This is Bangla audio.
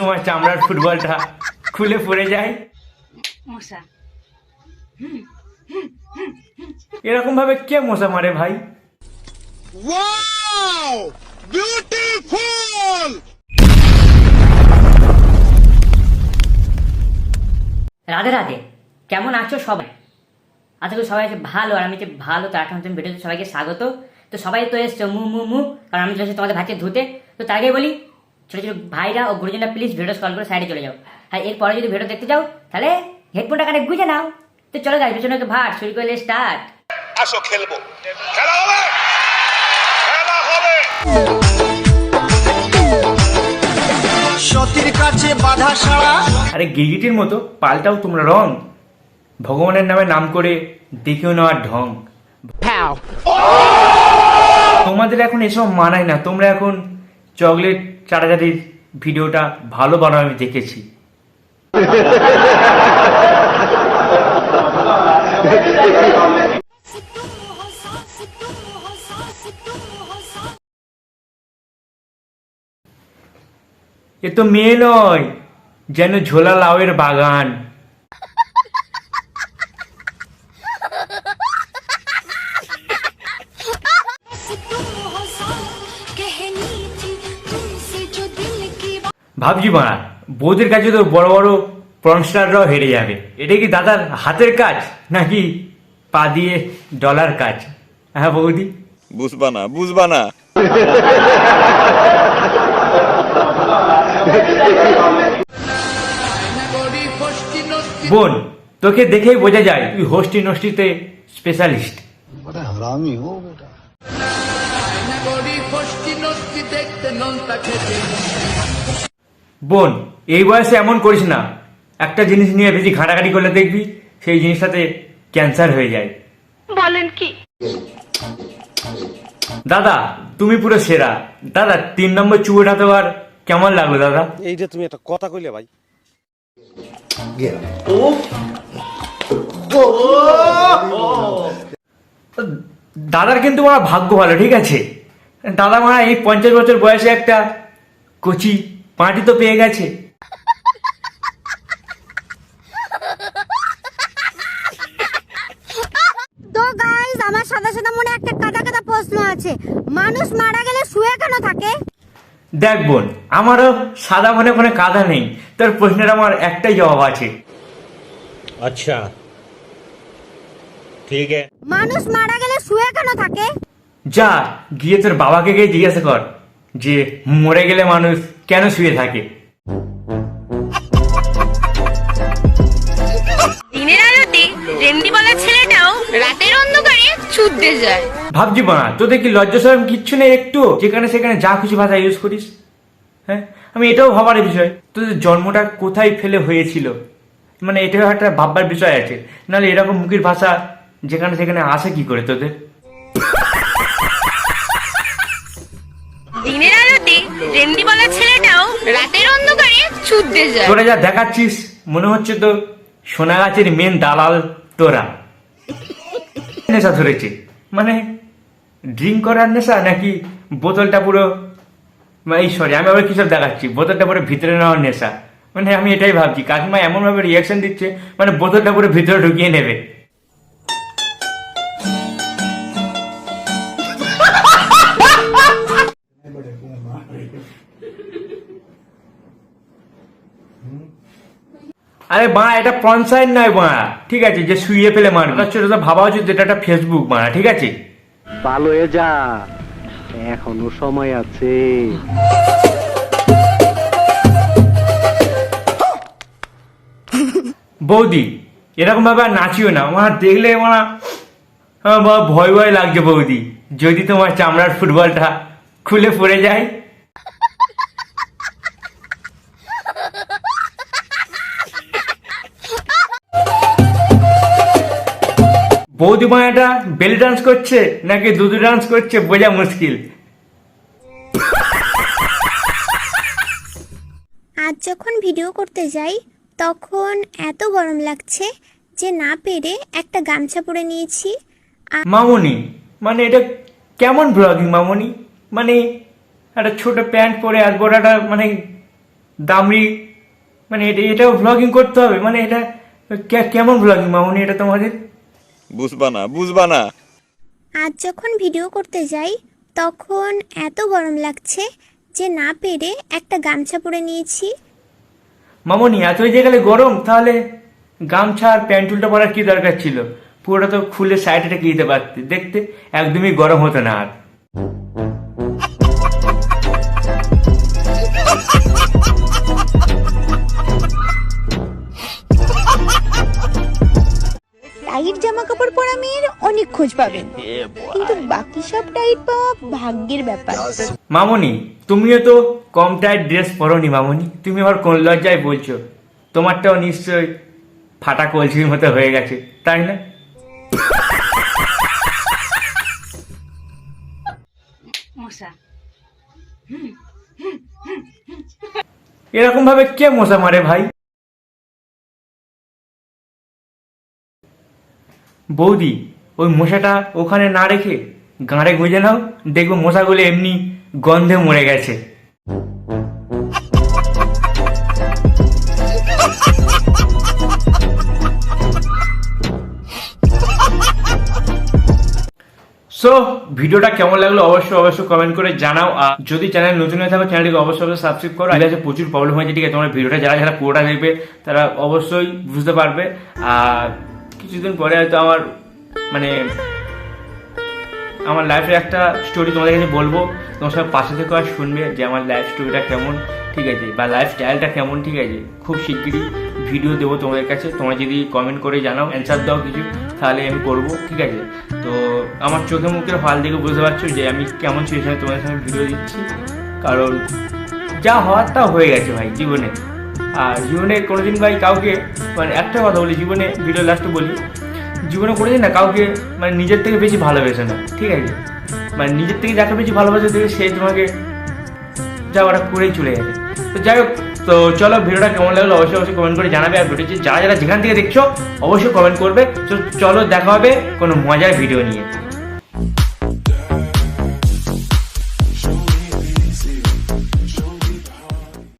তোমার চামড়ার ফুটবলটা খুলে পড়ে যায়। মশা। এরকম ভাবে কে মশা মারে ভাই? রাধে রাধে কেমন আছো সবাই? আশা করি সবাই ভালো আর আমি যে ভালো তার এখন তুমি ভিডিওতে সবাইকে স্বাগত। তো সবাই তো এসছো মু মু মু কারণ আমি চলেছি তোমাদের ভাইকে ধুতে। তো তার আগে বলি ছোটো ছোটো ভাইরা ও গুরুজনরা প্লিজ ভিডিও কল করে সাইডে চলে যাও। আর এরপরে যদি ভিডিও দেখতে যাও তাহলে হেডফোনটা কানে গুঁজে নাও। তো চলো গাই পেছনে ভাট শুরু করলে স্টার্ট আসো খেলব। খেলা হবে! খেলা হবে! সতীর কাছে বাধা সারা আরে গিরগিটির মতো পাল্টাও তোমরা রং। ভগবানের নামে নাম করে দেখেও নেওয়ার ঢং। তোমাদের এখন এসব মানায় না তোমরা এখন চকলেট চাটাচাটির ভিডিওটা ভালো বানাও, আমি দেখেছি। এ তো মেয়ে নয়, যেন ঝোলা লাউয়ের বাগান। ভাবছি মারা বৌদের কাছে তো বড় বড় প্রনস্টাররাও হেরে যাবে। এটা কি দাদার হাতের কাজ নাকি পা দিয়ে ডলার কাজ? হ্যাঁ বৌদি? বুঝবা না বুঝবা না। বোন তোকে দেখেই বোঝা যায় তুই হোস্টি নষ্টিতে স্পেশালিস্ট বোন এই বয়সে এমন করিস না। একটা জিনিস নিয়ে বেশি ঘাটাঘাটি করলে দেখবি সেই জিনিসটাতে ক্যান্সার হয়ে যায়। বলেন কি? দাদা তুমি পুরো সেরা। দাদা তিন নম্বর চুয়োটা তো আর কেমন লাগল দাদা? এই যে তুমি একটা কথা কইলে ভাই। দাদার কিন্তু আমার ভাগ্য ভালো ঠিক আছে? দাদা মা এই পঞ্চাশ বছর বয়সে একটা কচি পাটি তো পেয়ে গেছে। তো গাইস আমার সাদা সাদা মনে একটা কাদা কাদা প্রশ্ন আছে। মানুষ মারা গেলে শুয়ে কেন থাকে? দেখ বোন আমারও সাদা মনে মনে কাদা নেই। তোর প্রশ্নের আমার একটাই জবাব আছে। আচ্ছা। ঠিক আছে। মানুষ মারা গেলে শুয়ে কেন থাকে? যা গিয়ে তোর বাবাকে গিয়ে জিজ্ঞাসা কর যে মরে গেলে মানুষ কেন শুয়ে থাকে? দিনের আলোতে বলা ছেলেটাও রাতের অন্ধকারে ছুটতে যায়। ভাবছি তোদের কি লজ্জা কিচ্ছু নেই একটু? যেখানে সেখানে যা খুশি ভাষা ইউজ করিস। হ্যাঁ? আমি এটাও ভাবার বিষয়। তোদের জন্মটা কোথায় ফেলে হয়েছিল? মানে এটাও একটা ভাববার বিষয় আছে। নাহলে এরকম মুখের ভাষা যেখানে সেখানে আসে কি করে তোদের? দিনের আলোতে ছেলেটাও রাতের অন্ধকারে ছুটতে যায়। তোরা যা দেখাচ্ছিস, মনে হচ্ছে তো সোনা গাছের মেন দালাল তোরা। নেশা ধরেছে। মানে ড্রিঙ্ক করার নেশা নাকি বোতলটা পুরো এই সরি আমি আবার কিসব দেখাচ্ছি? বোতলটা পুরো ভিতরে নেওয়ার নেশা। মানে আমি এটাই ভাবছি, কাকিমা এমন ভাবে রিয়াকশন দিচ্ছে মানে বোতলটা পুরো ভিতরে ঢুকিয়ে নেবে। আরে বাড়া এটা পঞ্চায়েত নয় বাড়া ঠিক আছে যে শুয়ে ফেলে মারবে। ছোট ছোট ভাবা উচিত এটা একটা ফেসবুক বাড়া ঠিক আছে? ভালো হয়ে যা। এখনও সময় আছে। বৌদি এরকম ভাবে আর নাচিও না। আমার দেখলে আমার ভয় ভয় লাগছে বৌদি। যদি তোমার চামড়ার ফুটবলটা খুলে পড়ে যায় বৌদি মায়াটা বেলি ডান্স করছে নাকি দুদু ডান্স করছে বোঝা মুশকিল। আজ যখন ভিডিও করতে যাই তখন এত গরম লাগছে যে না পেরে একটা গামছা পরে নিয়েছি। মামনি মানে এটা কেমন ব্লগিং মামনি? মানে একটা ছোট প্যান্ট পরে আর গোড়াটা মানে দামড়ি মানে এটা এটাও ব্লগিং করতে হবে। মানে এটা কেমন ব্লগিং মামনি এটা তোমাদের? বুঝবা না বুঝবা না। আজ যখন ভিডিও করতে যাই তখন এত গরম লাগছে যে না পেরে একটা গামছা পরে নিয়েছি। মামনি এতই যে গেলে গরম তাহলে গামছা আর প্যান্ট উল্টা পরার কি দরকার ছিল? পুরোটা তো খুলে সাইডে রেখে দিতে পারতে দেখতে একদমই গরম হতো না আর। টাইট জামা কাপড় পরা মেয়ের অনেক খোঁজ পাবেন। কিন্তু বাকি সব টাইট পাওয়া ভাগ্যের ব্যাপার। মামনি তুমিও তো কম টাইট ড্রেস পরনি মামনি। তুমি আবার কোন লজ্জায় বলছো? তোমারটাও নিশ্চয় ফাটা কলসির মতো হয়ে গেছে তাই না? এরকম ভাবে কে মশা মারে ভাই? বৌদি, ওই মশাটা ওখানে না রেখে গাঁড়ে গুঁজে নাও, দেখব মশাগুলো এমনি গন্ধে মরে গেছে। সো ভিডিওটা কেমন লাগল অবশ্যই অবশ্যই কমেন্ট করে জানাও। আর যদি চ্যানেল নতুন হয়ে থাকো চ্যানেলটিকে অবশ্যই অবশ্যই সাবস্ক্রাইব করো। আগে প্রচুর প্রবলেম হয়েছে, ঠিক আছে? তোমার ভিডিওটা যারা যারা পুরোটা দেখবে, তারা অবশ্যই বুঝতে পারবে। আর কিছুদিন পরে হয়তো আমার মানে আমার লাইফের একটা স্টোরি তোমাদের কাছে বলব। তোমার সব পাশে থেকে আর শুনবে যে আমার লাইফ স্টোরিটা কেমন, ঠিক আছে? বা লাইফ স্টাইলটা কেমন, ঠিক আছে? খুব শিগগিরই ভিডিও দেবো তোমাদের কাছে। তোমরা যদি কমেন্ট করে জানাও অ্যান্সার দাও কিছু, তাহলে আমি করব, ঠিক আছে? তো আমার চোখে মুখের হাল দেখে বুঝতে পারছ যে আমি কেমন সিচুয়েশনে তোমাদের সঙ্গে ভিডিও দিচ্ছি। কারণ যা হওয়ার তা হয়ে গেছে ভাই, জীবনে। আর জীবনে কোনোদিন ভাই কাউকে মানে একটা কথা বলি, জীবনে ভিডিও লাস্টে বলি, জীবনে কোনোদিন না কাউকে মানে নিজের থেকে বেশি ভালোবেসে না, ঠিক আছে? মানে নিজের থেকে যাকে বেশি ভালোবাসে দেখে সে তোমাকে যা ওরা করেই চলে গেছে। তো যাই হোক, তো চলো ভিডিওটা কেমন লাগল অবশ্যই অবশ্যই কমেন্ট করে জানাবে আর ভিডিও যারা যারা যেখান থেকে দেখছ, অবশ্যই কমেন্ট করবে। তো চলো দেখা হবে কোনো মজার ভিডিও নিয়ে।